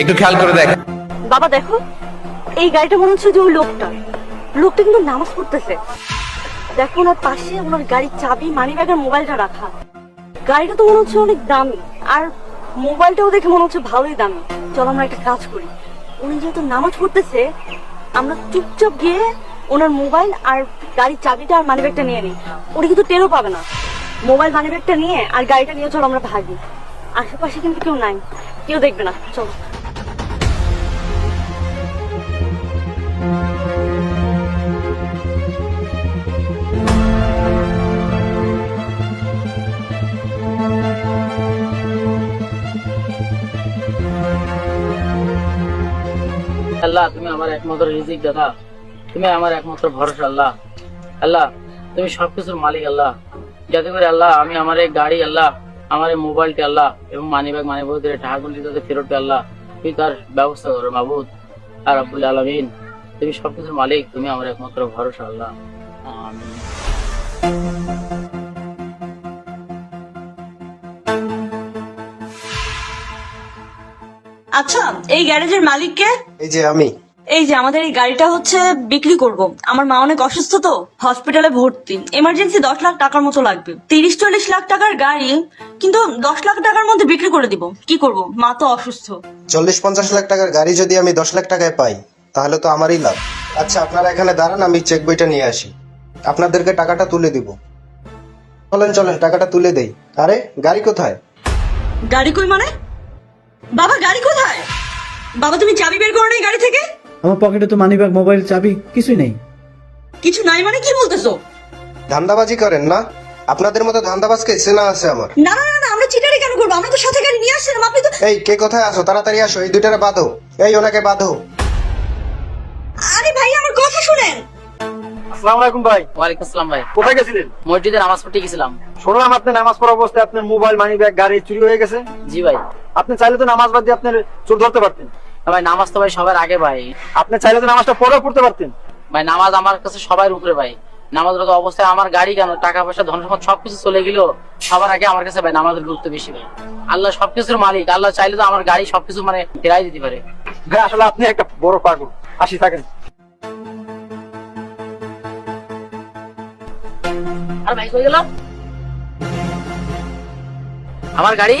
একটু খেয়াল করে দেখ। বাবা, দেখো, এই গাড়িটা মনে হচ্ছে যে ওই লোকটা। লোকটা কিন্তু নামাজ পড়তেছে। দেখো, ওনার পাশে ওনার গাড়ির চাবি মানি ব্যাগের মোবাইলটা রাখা। গাড়িটা তো মনে হচ্ছে অনেক দামি। আর মোবাইলটাও দেখে মনে হচ্ছে ভালোই দামি। চলো, আমরা একটা কাজ করি। উনি যেহেতু নামাজ পড়তেছে, আমরা চুপচাপ গিয়ে ওনার মোবাইল আর গাড়ির চাবিটা আর মানি ব্যাগটা নিয়ে নিই। উনি কিন্তু টেরও পাবে না। মোবাইল মানি ব্যাগটা নিয়ে আর গাড়িটা নিয়ে চলো, আমরা ভাগি। আশেপাশে কিন্তু কেউ নাই। কেউ দেখবে না। চলো। আল্লাহ, তুমি আমার একমাত্র রিজিক দাদা তুমি আমার একমাত্র ভরসা, আল্লাহ। আল্লাহ, তুমি সবকিছুর মালিক, আল্লাহ। যাতে করে, আল্লাহ, আমি আমার এই গাড়ি, আল্লাহ, আমার এই মোবাইলটি, আল্লাহ, এবং মানি ব্যাগ মানি বইদের টাকাগুলি যাতে ফেরত আল্লাহ, তুমি তার ব্যবস্থা করো, মাবুদ। আর আব্বুল আলমিন, তুমি সবকিছুর মালিক, তুমি আমার একমাত্র ভরসা, আল্লাহ। আচ্ছা এই গ্যারেজের মালিককে? এই যে আমি। এই যে আমাদের এই গাড়িটা হচ্ছে বিক্রি করব। আমার মা অনেক অসুস্থ তো হসপিটালে ভর্তি। এমার্জেন্সি দশ লাখ টাকার মতো লাগবে। তিরিশ চল্লিশ লাখ টাকার গাড়ি কিন্তু দশ লাখ টাকার মধ্যে বিক্রি করে দিব। কি করব? মা তো অসুস্থ। চল্লিশ পঞ্চাশ লাখ টাকার গাড়ি যদি আমি দশ লাখ টাকায় পাই তাহলে তো আমারই লাভ। আচ্ছা আপনারা এখানে দাঁড়ান আমি চেক বইটা নিয়ে আসি। আপনাদেরকে টাকাটা তুলে দিব। চলেন চলেন টাকাটা তুলে দেই। আরে গাড়ি কোথায়? গাড়ি কই মানে? বাবা গাড়ি কোথায়? বাবা তুমি চাবি বের করো নাই গাড়ি থেকে? আমার পকেটে তো মানিব্যাগ মোবাইল চাবি কিছুই নেই। কিছু নাই মানে কি বলতেছো? ধান্দাবাজি করেন না? আপনাদের মতো ধান্দাবাজকে চেনা আছে আমার। না না না না আমরা চিটারি কেন করব? আমরা তো সাথে গাড়ি নিয়ে আসছিলাম আপনি তো এই কে কোথায় আসো তাড়াতাড়ি আসো এই দুইটারে বাঁধো। এই ওনাকে বাঁধো। আরে ভাই আমার কথা শুনেন। আসসালামু আলাইকুম ভাই। ওয়ালাইকুম আসসালাম ভাই। কোথায় গেছিলেন? মসজিদে নামাজ পড়তে গেছিলাম। শুনলাম আপনি নামাজ পড়া অবস্থায় আপনার মোবাইল মানি ব্যাগ গাড়ি চুরি হয়ে গেছে। জি ভাই। আপনি চাইলে তো নামাজ বাদ দিয়ে আপনার চোর ধরতে পারতেন। ভাই নামাজ তো ভাই সবার আগে ভাই। আপনি চাইলে তো নামাজটা পরেও পড়তে পারতেন। ভাই নামাজ আমার কাছে সবার উপরে ভাই। নামাজরত অবস্থায় আমার গাড়ি কেন টাকা পয়সা ধন সম্পদ সবকিছু চলে গেল সবার আগে আমার কাছে ভাই নামাজের গুরুত্ব বেশি ভাই। আল্লাহ সবকিছুর মালিক। আল্লাহ চাইলে তো আমার গাড়ি সবকিছু মানে ফেরাই দিতে পারে। ভাই আসলে আপনি একটা বড় পাগল। আসি থাকেন। আমার গাড়ি?